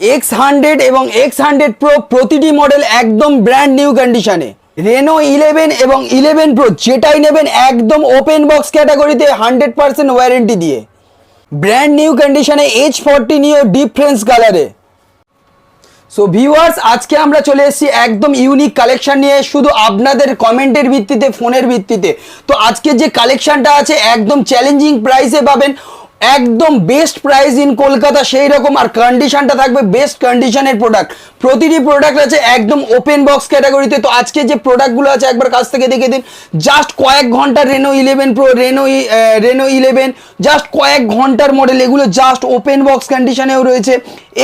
X hundred এবং X hundred pro প্রতিটি model একদম ব্র্যান্ড নিউ কন্ডিশনে রেনো ইলেভেন এবং ইলেভেন প্রো যেটাই নেবেন একদম ওপেন বক্স ক্যাটাগরিতে হান্ড্রেড পার্সেন্ট ওয়ারেন্টি দিয়ে। ব্র্যান্ড নিউ কন্ডিশনে এইচ ফোরটি নিও ডিফারেন্স কালারে সো ভিউয়ার্স আজকে আমরা চলে এসেছি একদম ইউনিক কালেকশন নিয়ে, শুধু আপনাদের কমেন্টের ভিত্তিতে ফোনের ভিত্তিতে। তো আজকে যে কালেকশনটা আছে, একদম চ্যালেঞ্জিং প্রাইসে পাবেন। একদম বেস্ট প্রাইস ইন কলকাতা, সেই রকম। আর কন্ডিশনটা থাকবে বেস্ট কন্ডিশনের প্রোডাক্ট প্রতিটি প্রোডাক্ট আছে একদম ওপেন বক্স ক্যাটাগরিতে তো আজকে যে প্রোডাক্টগুলো আছে, একবার কাছ থেকে দেখে দিন। জাস্ট কয়েক ঘণ্টার Reno eleven pro Reno Reno eleven just কয়েক ঘণ্টার মডেল এগুলো জাস্ট ওপেন বক্স কন্ডিশনেও রয়েছে।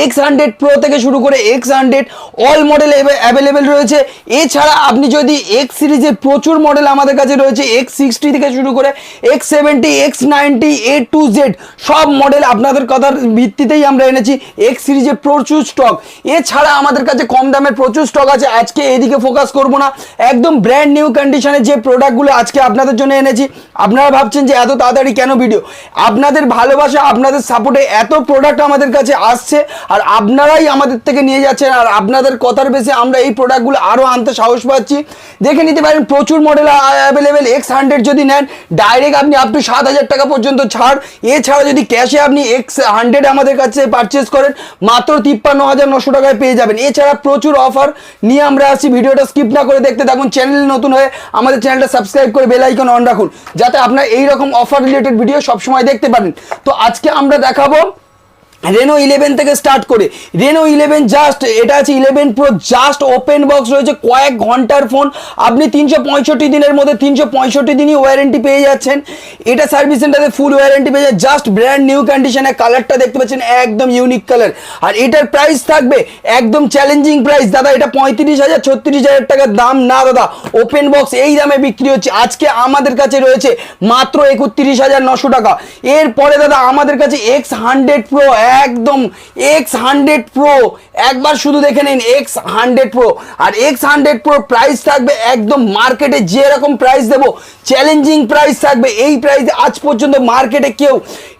এক্স হান্ড্রেড প্রো থেকে শুরু করে X hundred all model available রয়েছে। এছাড়া আপনি যদি এক্স সিরিজের প্রচুর মডেল আমাদের কাছে রয়েছে এক্স সিক্সটি থেকে শুরু করে X seventy X ninety A to Z সব মডেল আপনাদের কথার ভিত্তিতেই আমরা এনেছি এক্স সিরিজে প্রচুর স্টক এছাড়া আমাদের কাছে কম দামের প্রচুর স্টক আছে, আজকে এদিকে ফোকাস করব না। একদম ব্র্যান্ড নিউ কন্ডিশনে যে প্রোডাক্টগুলো আজকে আপনাদের জন্য এনেছি। আপনারা ভাবছেন যে এত তাড়াতাড়ি কেন ভিডিও আপনাদের ভালোবাসা, আপনাদের সাপোর্টে এত প্রোডাক্ট আমাদের কাছে আসছে, আর আপনারাই আমাদের থেকে নিয়ে যাচ্ছেন, আর আপনাদের কথার বেশি আমরা এই প্রোডাক্টগুলো আরও আনতে সাহস পাচ্ছি। দেখে নিতে পারেন, প্রচুর মডেল অ্যাভেলেবেল এক্স হান্ড্রেড যদি নেন ডাইরেক্ট আপনি আপ টু সাত হাজার টাকা পর্যন্ত ছাড়। এছাড়া যদি ক্যাশে আপনি এক্স হান্ড্রেড আমাদের কাছে পারচেস করেন, মাত্র তিপ্পান্ন হাজার নশো টাকায় পেয়ে যাবেন। এছাড়া প্রচুর অফার নিয়ে আমরা আসি, ভিডিওটা স্কিপ না করে দেখতে থাকুন চ্যানেল নতুন হয়ে আমাদের চ্যানেলটা সাবস্ক্রাইব করে বেল আইকন অন রাখুন, যাতে আপনার এইরকম অফার রিলেটেড ভিডিও সবসময় দেখতে পারেন। তো আজকে আমরা দেখাবো রেনো ইলেভেন থেকে স্টার্ট করে। রেনো ইলেভেন জাস্ট এটা আছে eleven pro just open box রয়েছে, কয়েক ঘণ্টার ফোন আপনি তিনশো পঁয়ষট্টি দিনের মধ্যে তিনশো পঁয়ষট্টি দিনই ওয়ারেন্টি পেয়ে যাচ্ছেন। এটা সার্ভিস সেন্টারে ফুল ওয়ারেন্টি পেয়ে যায় জাস্ট ব্র্যান্ড নিউ কন্ডিশনে কালারটা দেখতে পাচ্ছেন, একদম ইউনিক কালার আর এটার প্রাইস থাকবে, একদম চ্যালেঞ্জিং প্রাইস দাদা, এটা পঁয়ত্রিশ হাজার, ছত্রিশ হাজার টাকার দাম। না, দাদা ওপেন বক্স এই দামে বিক্রি হচ্ছে। আজকে আমাদের কাছে রয়েছে মাত্র একত্রিশ হাজার নশো টাকা। এরপরে, দাদা, আমাদের কাছে এক্স হান্ড্রেড প্রো একদম এক্স হান্ড্রেড প্রো একবার শুধু দেখে নিন এক্স হান্ড্রেড প্রো আর এক্স হান্ড্রেড প্রো প্রাইস থাকবে একদম মার্কেটে যেরকম প্রাইস দেবো চ্যালেঞ্জিং প্রাইস থাকবে। এই প্রাইসে আজ পর্যন্ত মার্কেটে কেউ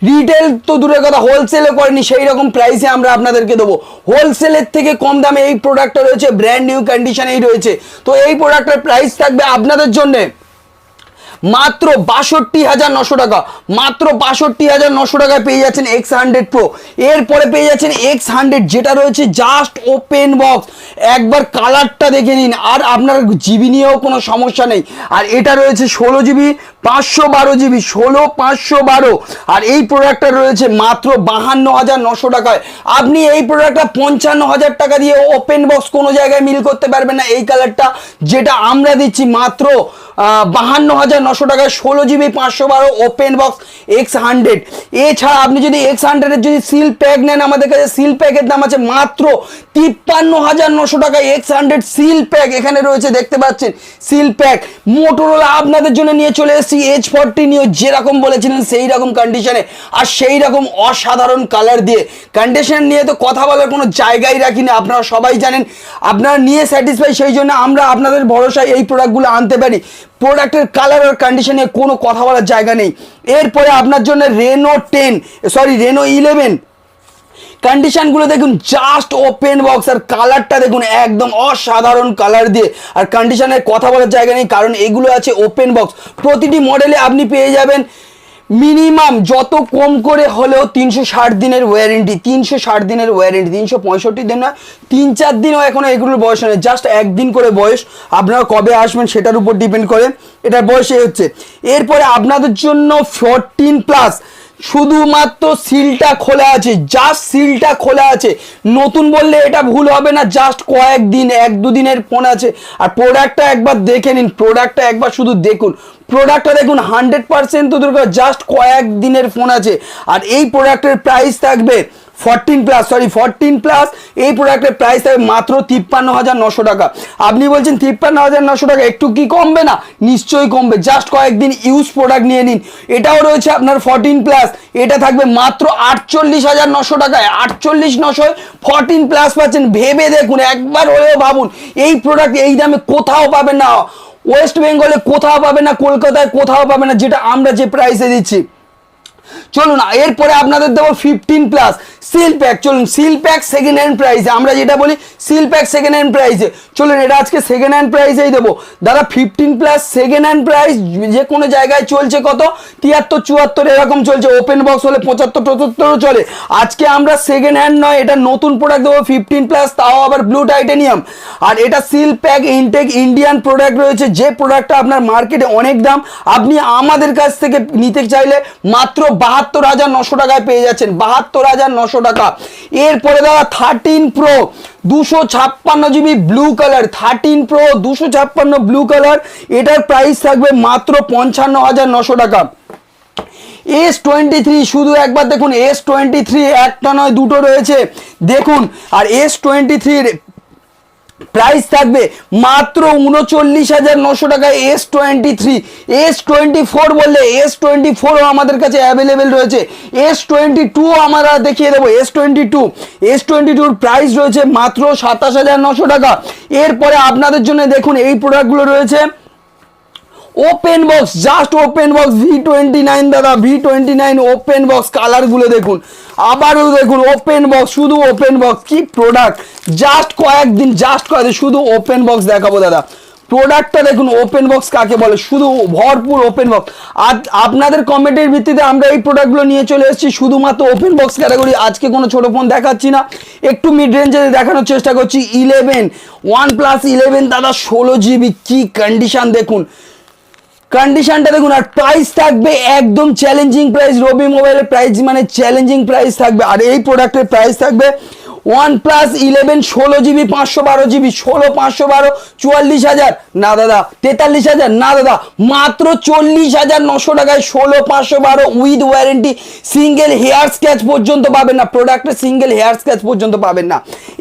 রিটেল তো দূরের কথা হোলসেলে করেনি সেই রকম প্রাইসে আমরা আপনাদেরকে দেবো। হোলসেলের থেকে কম দামে এই প্রোডাক্টটা রয়েছে ব্র্যান্ড নিউ কন্ডিশনেই রয়েছে। তো এই প্রোডাক্টের প্রাইস থাকবে আপনাদের জন্যে মাত্র বাষট্টি হাজার নশো টাকা। মাত্র বাষট্টি হাজার নশো টাকায় পেয়ে যাচ্ছেন এক্স হান্ড্রেড প্রো এরপরে পেয়ে যাচ্ছেন এক্স হান্ড্রেড যেটা রয়েছে জাস্ট ওপেন বক্স একবার কালারটা দেখে নিন। আর আপনার জিবি নিয়েও কোনো সমস্যা নেই। আর এটা রয়েছে ষোলো জিবি পাঁচশো বারো জিবি ষোলো পাঁচশো বারো। আর এই প্রোডাক্টটা রয়েছে মাত্র বাহান্ন হাজার নশো টাকায়। আপনি এই প্রোডাক্টটা পঞ্চান্ন হাজার টাকা দিয়ে ওপেন বক্স কোনো জায়গায় মিল করতে পারবেন না এই কালারটা যেটা আমরা দিচ্ছি মাত্র বাহান্ন হাজার নশো টাকায় ষোলো জিবি, পাঁচশো বারো ওপেন বক্স এক্স হান্ড্রেড এছাড়া আপনি যদি এক্স হান্ড্রেডের যদি সিল প্যাক নেন, আমাদের কাছে সিল প্যাকের দাম আছে মাত্র তিপ্পান্ন হাজার নশো টাকায় এক্স হান্ড্রেড সিল প্যাক এখানে রয়েছে, দেখতে পাচ্ছেন? সিল প্যাক মোটরোলা আপনাদের জন্য নিয়ে চলে এসেছি এইচ ফোরটি নিয়ে যেরকম বলেছিলেন সেই রকম কন্ডিশনে আর সেই রকম অসাধারণ কালার দিয়ে। কন্ডিশন নিয়ে তো কথা বলার কোনো জায়গাই রাখি না, আপনারা সবাই জানেন। আপনারা নিয়ে স্যাটিসফাই সেই জন্য আমরা আপনাদের ভরসায় এই প্রোডাক্টগুলো আনতে পারি। প্রোডাক্টের কালার আর কন্ডিশনে কোনো কথা বলার জায়গা নেই। এরপরে আপনার জন্য Reno ten sorry Reno eleven কন্ডিশনগুলো দেখুন জাস্ট ওপেন বক্স আর কালারটা দেখুন, একদম অসাধারণ কালার দিয়ে। আর কন্ডিশনের কথা বলার জায়গা নেই, কারণ এগুলো আছে ওপেন বক্স প্রতিটি মডেলে আপনি পেয়ে যাবেন মিনিমাম যত কম করে হলেও তিনশো ষাট দিনের ওয়ারেন্টি তিনশো ষাট দিনের ওয়ারেন্টি তিনশো পঁয়ষট্টি দিন না তিন চার দিনও এখনও এগুলোর বয়স নেই জাস্ট একদিন করে বয়স, আপনারা কবে আসবেন সেটার উপর ডিপেন্ড করে। এটার বয়স এই হচ্ছে। এরপরে আপনাদের জন্য ফোরটিন প্লাস শুধুমাত্র সিলটা খোলা আছে জাস্ট সিলটা খোলা আছে। নতুন বললে এটা ভুল হবে না জাস্ট কয়েকদিন, এক দুদিনের ফোন আছে। আর প্রোডাক্টটা একবার দেখে নিন প্রোডাক্টটা একবার শুধু দেখুন। প্রোডাক্টটা দেখুন হান্ড্রেড পার্সেন্ট তো দরকার জাস্ট কয়েক দিনের ফোন আছে। আর এই প্রোডাক্টের প্রাইস থাকবে fourteen plus sorry fourteen plus এই প্রোডাক্টের প্রাইস থাকবে মাত্র তিপ্পান্ন হাজার নশো টাকা। আপনি বলছেন তিপ্পান্ন হাজার নশো টাকা, একটু কি কমবে না? নিশ্চয়ই কমবে। জাস্ট কয়েকদিন ইউজ প্রোডাক্ট নিয়ে নিন। এটাও রয়েছে আপনার ফরটিন প্লাস এটা থাকবে মাত্র আটচল্লিশ হাজার নশো টাকায়। আটচল্লিশ নশোয় ফরটিন প্লাস পাচ্ছেন। ভেবে দেখুন, একবার হলেও ভাবুন, এই প্রোডাক্ট এই দামে কোথাও পাবেন না। ওয়েস্ট বেঙ্গলে কোথাও পাবে না, কলকাতায় কোথাও পাবে না, যেটা আমরা যে প্রাইসে দিচ্ছি। চলুন এরপরে আপনাদের দেবো ফিফটিন প্লাস সিল প্যাক চলুন সিল প্যাক সেকেন্ড হ্যান্ড প্রাইসে আমরা যেটা বলি সিল প্যাক সেকেন্ড হ্যান্ড প্রাইসে চলুন, এটা আজকে সেকেন্ড হ্যান্ড প্রাইসেই দেবো। দাদা fifteen plus second hand price যে কোনো জায়গায় চলছে কত? তিয়াত্তর, চুয়াত্তর, এরকম চলছে। ওপেন বক্স হলে পঁচাত্তর টচাত্তরও চলে। আজকে আমরা সেকেন্ড হ্যান্ড নয়, এটা নতুন প্রোডাক্ট দেবো ফিফটিন প্লাস তাও আবার ব্লু টাইটেনিয়াম আর এটা seal pack intact Indian product রয়েছে, যে প্রোডাক্টটা আপনার মার্কেটে অনেক দাম। আপনি আমাদের কাছ থেকে নিতে চাইলে মাত্র বাহাত্তর হাজার নশো টাকায় পেয়ে যাচ্ছেন। বাহাত্তর হাজার নশো টাকা। এরপরে দাদা থার্টিন প্রো দুশো ছাপ্পান্ন GB blue colour thirteen pro দুশো ছাপ্পান্ন ব্লু কালার এটার প্রাইস থাকবে মাত্র পঞ্চান্ন হাজার নশো টাকা। এস টোয়েন্টি থ্রি শুধু একবার দেখুন এস টোয়েন্টি থ্রি একটা নয়, দুটো রয়েছে। দেখুন, আর এস টোয়েন্টি থ্রির প্রাইস থাকবে মাত্র উনচল্লিশ হাজার নশো টাকা S twenty three S twenty four বললে এস টোয়েন্টি ফোরও আমাদের কাছে অ্যাভেলেবেল রয়েছে। এস টোয়েন্টি টুও আমরা দেখিয়ে দেবো S twenty two S twenty টুর প্রাইস রয়েছে মাত্র সাতাশ হাজার নশো টাকা। এরপরে আপনাদের জন্য দেখুন, এই প্রোডাক্টগুলো রয়েছে। Open box just open box V twenty nine দাদা V twenty nine open box কালারগুলো দেখুন। আবারও দেখুন ওপেন বক্স শুধু ওপেন বক্স কি প্রোডাক্ট জাস্ট কয়েকদিন জাস্ট কয়েকদিন, শুধু ওপেন বক্স দেখাবো দাদা। প্রোডাক্টটা দেখুন ওপেন বক্স কাকে বলে? শুধু ভরপুর ওপেন বক্স আর আপনাদের কমেন্টের ভিত্তিতে আমরা এই প্রোডাক্টগুলো নিয়ে চলে এসেছি, শুধুমাত্র ওপেন বক্স ক্যাটাগরি আজকে কোনো ছোটো ফোন দেখাচ্ছি না। একটু মিড রেঞ্জে দেখানোর চেষ্টা করছি। ইলেভেন ওয়ান প্লাস ইলেভেন দাদা, ষোলো জিবি কী কন্ডিশন দেখুন। কন্ডিশনটা দেখুন, আর প্রাইস থাকবে একদম চ্যালেঞ্জিং প্রাইস রবি মোবাইলের প্রাইস মানে চ্যালেঞ্জিং প্রাইস থাকবে। আর এই প্রোডাক্টের প্রাইস থাকবে ওয়ান প্লাস ইলেভেন ষোলো জিবি পাঁচশো বারো জিবি ষোলো, পাঁচশো বারো, চুয়াল্লিশ হাজার। না দাদা, তেতাল্লিশ হাজার, না দাদা, মাত্র চল্লিশ হাজার নশো টাকায় ষোলো, পাঁচশো বারো with warranty single hair scratch পর্যন্ত পাবেন না প্রোডাক্টের সিঙ্গেল হেয়ার স্ক্যাচ পর্যন্ত পাবেন না।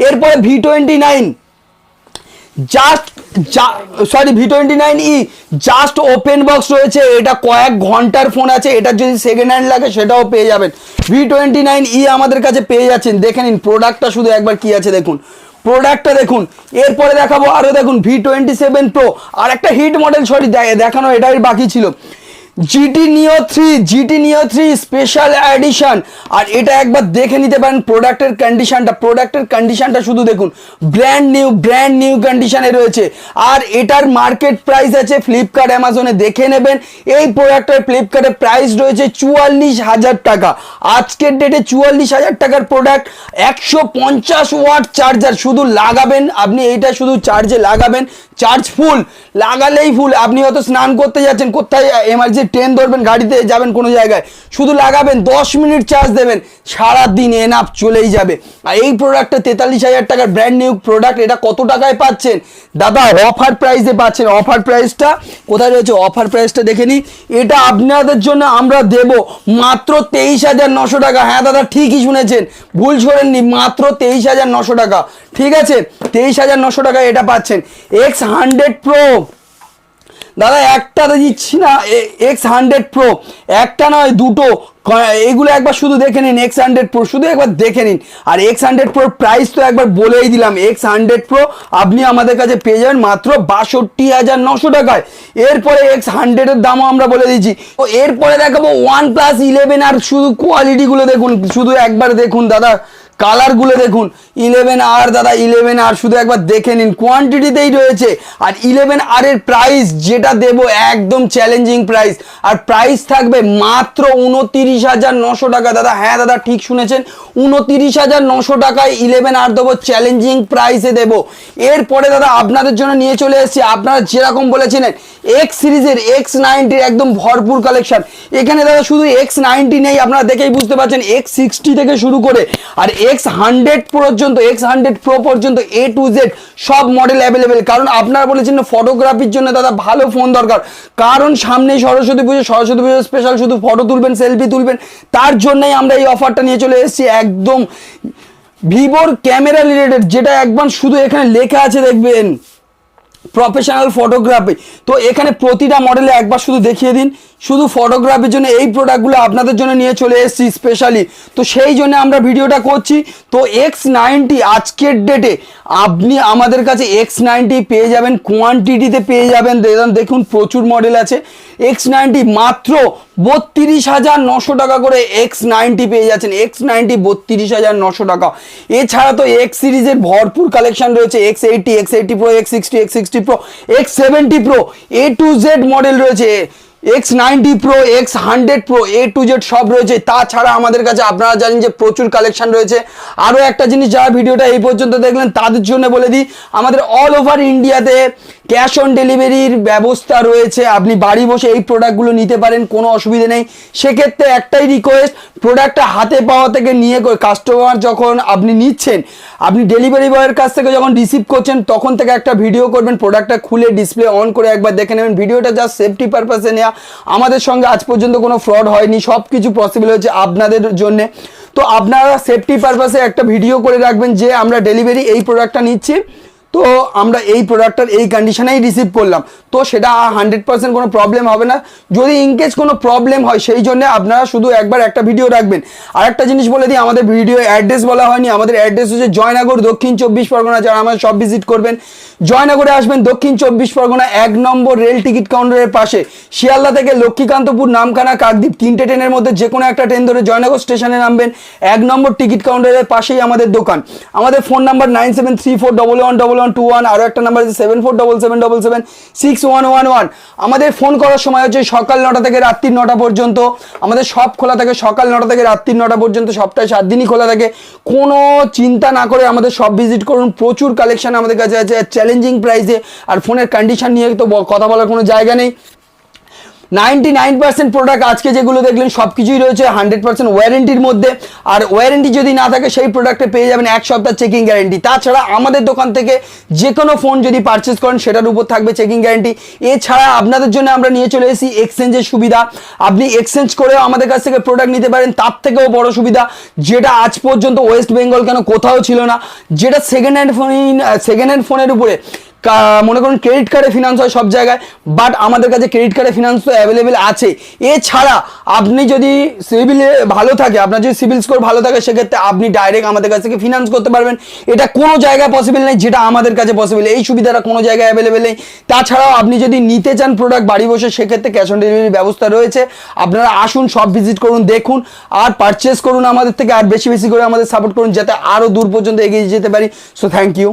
এরপরে V twenty nine just sorry V twenty nine e just open box রয়েছে। এটা কয়েক ঘণ্টার ফোন আছে। এটা যদি সেকেন্ড হ্যান্ড লাগে, সেটাও পেয়ে যাবেন। ভি টোয়েন্টি নাইন ই আমাদের কাছে পেয়ে যাচ্ছেন। দেখে নিন প্রোডাক্টটা শুধু একবার কি আছে দেখুন। প্রোডাক্টটা দেখুন। এরপরে দেখাবো আরও দেখুন ভি টোয়েন্টি সেভেন প্রো আর একটা হিট মডেল সরি দেখানো এটাই বাকি ছিল। GT neo three GT neo three special edition আর এটা একবার দেখে নিতে পারেন প্রোডাক্টের কন্ডিশনটা প্রোডাক্টের কন্ডিশনটা শুধু দেখুন। ব্র্যান্ড নিউ ব্র্যান্ড নিউ কন্ডিশনে রয়েছে। আর এটার মার্কেট প্রাইস আছে ফ্লিপকার্ট অ্যামাজনে দেখে নেবেন। এই প্রোডাক্টের ফ্লিপকার্টের প্রাইস রয়েছে চুয়াল্লিশ হাজার টাকা। আজকের ডেটে চুয়াল্লিশ হাজার টাকার প্রোডাক্ট একশো পঞ্চাশ ওয়াট চার্জার শুধু লাগাবেন। আপনি এইটা শুধু চার্জে লাগাবেন। চার্জ ফুল লাগালেই ফুল আপনি হয়তো স্নান করতে যাচ্ছেন। কোথায় এমার্জেন্সি ট্রেন ধরবেন, গাড়িতে যাবেন কোনো জায়গায়, শুধু লাগাবেন, দশ মিনিট চার্জ দেবেন সারা দিন এনাফ চলেই যাবে। আর এই প্রোডাক্টটা তেতাল্লিশ হাজার টাকার ব্র্যান্ড নিউ প্রোডাক্ট এটা কত টাকায় পাচ্ছেন? দাদা অফার প্রাইসে পাচ্ছেন। অফার প্রাইসটা কোথায় রয়েছে? অফার প্রাইসটা দেখে নিই। এটা আপনাদের জন্য আমরা দেব মাত্র তেইশ হাজার নশো টাকা। হ্যাঁ দাদা, ঠিকই শুনেছেন। ভুল শোনেননি মাত্র তেইশ হাজার নশো টাকা। ঠিক আছে? তেইশ হাজার নশো টাকা এটা পাচ্ছেন। এক্স হান্ড্রেড প্রো দাদা, একটা দিচ্ছি না এক্স হান্ড্রেড প্রো একটা নয়, দুটো। এগুলো একবার শুধু দেখে নিন এক্স হান্ড্রেড প্রো শুধু একবার দেখে নিন। আর এক্স হান্ড্রেড প্রোর প্রাইস তো একবার বলেই দিলাম এক্স হান্ড্রেড প্রো আপনি আমাদের কাছে পেয়ে যাবেন মাত্র বাষট্টি হাজার নশো টাকায়। এরপরে এক্স হান্ড্রেডের দামও আমরা বলে দিচ্ছি। তো এরপরে দেখাবো ওয়ান প্লাস ইলেভেন আর শুধু কোয়ালিটিগুলো দেখুন, শুধু একবার দেখুন দাদা। কালারগুলো দেখুন ইলেভেন আর দাদা ইলেভেন আর শুধু একবার দেখে নিন কোয়ান্টিটিতেই রয়েছে। আর ইলেভেন আর এর প্রাইস যেটা দেবো, একদম চ্যালেঞ্জিং প্রাইস আর প্রাইস থাকবে মাত্র উনতিরিশ হাজার নশো টাকা। দাদা হ্যাঁ দাদা, ঠিক শুনেছেন, উনতিরিশ হাজার নশো টাকায় ইলেভেন আর দেবো চ্যালেঞ্জিং প্রাইসে দেবো। এরপরে দাদা, আপনাদের জন্য নিয়ে চলে এসেছি, আপনারা যেরকম বলেছিলেন এক্স সিরিজের এক্স নাইনটির একদম ভরপুর কালেকশন এখানে দাদা, শুধু এক্স নাইনটি নেই, আপনারা দেখেই বুঝতে পারছেন এক্স সিক্সটি থেকে শুরু করে। আর এক্স হান্ড্রেড পর্যন্ত এক্স হান্ড্রেড প্রো পর্যন্ত এ টু জেড সব মডেল অ্যাভেলেবেল কারণ আপনারা বলেছেন ফটোগ্রাফির জন্য দাদা ভালো ফোন দরকার। কারণ সামনে সরস্বতী পুজো সরস্বতী পুজো স্পেশাল শুধু ফটো তুলবেন সেলফি তুলবেন। তার জন্যই আমরা এই অফারটা নিয়ে চলে এসেছি একদম ভিভোর ক্যামেরা রিলেটেড যেটা একবার শুধু এখানে লেখা আছে, দেখবেন। প্রফেশনাল ফটোগ্রাফি তো এখানে প্রতিটা মডেলে একবার শুধু দেখিয়ে দিন। শুধু ফটোগ্রাফির জন্য এই প্রোডাক্টগুলো আপনাদের জন্য নিয়ে চলে এসেছি স্পেশালি তো সেই জন্য আমরা ভিডিওটা করছি। তো এক্স নাইনটি আজকের ডেটে আপনি আমাদের কাছে এক্স নাইনটি পেয়ে যাবেন। কোয়ান্টিটিতে পেয়ে যাবেন। দেখুন- প্রচুর মডেল আছে। এক্স নাইনটি মাত্র বত্রিশ হাজার নশো টাকা করে এক্স নাইনটি পেয়ে যাচ্ছেন। এক্স নাইনটি বত্রিশ হাজার নশো টাকা। এছাড়া তো এক্স সিরিজের ভরপুর কালেকশন রয়েছে। X eighty X eighty pro X sixty X sixty pro X seventy pro A to Z model রয়েছে। X ninety pro X hundred pro A to Z সব রয়েছে। তাছাড়া আমাদের কাছে আপনারা জানেন যে প্রচুর কালেকশন রয়েছে। আরও একটা জিনিস যারা ভিডিওটা এই পর্যন্ত দেখলেন, তাদের জন্য বলে দিই, আমাদের অল ওভার ইন্ডিয়াতে ক্যাশ অন ডেলিভারির ব্যবস্থা রয়েছে। আপনি বাড়ি বসে এই প্রোডাক্টগুলো নিতে পারেন, কোনো অসুবিধা নেই। সেক্ষেত্রে একটাই রিকোয়েস্ট প্রোডাক্টটা হাতে পাওয়া থেকে নিয়ে কাস্টমার যখন আপনি নিচ্ছেন, আপনি ডেলিভারি বয়ের কাছ থেকে যখন রিসিভ করছেন, তখন থেকে একটা ভিডিও করবেন, প্রোডাক্টটা খুলে ডিসপ্লে অন করে একবার দেখে নেবেন। ভিডিওটা জাস্ট সেফটি পারপাসে নেওয়া আমাদের সঙ্গে আজ পর্যন্ত কোনো ফ্রড হয়নি সব কিছু পসিবল হয়েছে আপনাদের জন্যে। তো আপনারা সেফটি পারপাসে একটা ভিডিও করে রাখবেন যে আমরা ডেলিভারি এই প্রোডাক্টটা নিচ্ছি। তো আমরা এই প্রোডাক্টটার এই কন্ডিশনেই রিসিভ করলাম। তো সেটা হান্ড্রেড পার্সেন্ট কোনো প্রবলেম হবে না। যদি ইনকেস কোনো প্রবলেম হয়, সেই জন্য আপনারা শুধু একবার একটা ভিডিও রাখবেন। আর একটা জিনিস বলে দিই, আমাদের ভিডিও অ্যাড্রেস বলা হয়নি। আমাদের অ্যাড্রেস হচ্ছে জয়নগর দক্ষিণ চব্বিশ পরগনা, যারা আমার সব ভিজিট করবেন। জয়নগরে আসবেন, দক্ষিণ চব্বিশ পরগনা, এক নম্বর রেল টিকিট কাউন্টারের পাশে। শিয়ালদা থেকে লক্ষ্মীকান্তপুর, নামখানা, কাকদ্বীপ, তিনটে ট্রেনের মধ্যে যে কোনো একটা ট্রেন ধরে জয়নগর স্টেশনে নামবেন। এক নম্বর টিকিট কাউন্টারের পাশেই আমাদের দোকান। আমাদের phone number nine seven three four double one double one two one আরও একটা নাম্বার আছে seven four double seven double seven six one one one আমাদের ফোন করার সময় হচ্ছে সকাল নটা থেকে রাত্রির নটা পর্যন্ত। আমাদের সব খোলা থাকে সকাল নটা থেকে রাত্রির নটা পর্যন্ত, সপ্তাহে সাত দিনই খোলা থাকে। কোনো চিন্তা না করে আমাদের সব ভিজিট করুন। প্রচুর কালেকশান আমাদের কাছে আছে চ্যালেঞ্জিং প্রাইসে আর ফোনের কন্ডিশন নিয়ে তো কথা বলার কোনো জায়গা নেই। নাইনটি নাইন পার্সেন্ট প্রোডাক্ট আজকে যেগুলো দেখলেন সব কিছুই রয়েছে, হান্ড্রেড পার্সেন্ট ওয়ারেন্টির মধ্যে। আর ওয়ারেন্টি যদি না থাকে, সেই প্রোডাক্টে পেয়ে যাবেন এক সপ্তাহ চেকিং গ্যারেন্টি তাছাড়া আমাদের দোকান থেকে যে কোনো ফোন যদি পারচেস করেন, সেটার উপর থাকবে চেকিং গ্যারেন্টি এছাড়া আপনাদের জন্য আমরা নিয়ে চলে এসেছি এক্সচেঞ্জের সুবিধা। আপনি এক্সচেঞ্জ করেও আমাদের কাছ থেকে প্রোডাক্ট নিতে পারেন, তার থেকেও বড় সুবিধা, যেটা আজ পর্যন্ত ওয়েস্ট বেঙ্গল কেন কোথাও ছিল না, যেটা second hand phone second hand ফোনের উপরে মনে করুন ক্রেডিট কার্ডে ফিনান্স হয় সব জায়গায় বাট আমাদের কাছে ক্রেডিট কার্ডে ফিনান্স তো অ্যাভেলেবেল আছে। এছাড়া আপনি যদি সিভিল ভালো থাকে, আপনার যদি সিভিল স্কোর ভালো থাকে, সেক্ষেত্রে আপনি ডাইরেক্ট আমাদের কাছ থেকে ফিনান্স করতে পারবেন। এটা কোনো জায়গায় পসিবল নেই যেটা আমাদের কাছে পসিবল এই সুবিধাটা কোনো জায়গায় অ্যাভেলেবেল নেই। তাছাড়াও আপনি যদি নিতে চান প্রোডাক্ট বাড়ি বসে, সেক্ষেত্রে ক্যাশ অন ডেলিভারি ব্যবস্থা রয়েছে। আপনারা আসুন সব ভিজিট করুন, দেখুন, আর পারচেস করুন আমাদের থেকে, আর বেশি বেশি করে আমাদের সাপোর্ট করুন, যাতে আরও দূর পর্যন্ত এগিয়ে যেতে পারি। So thank you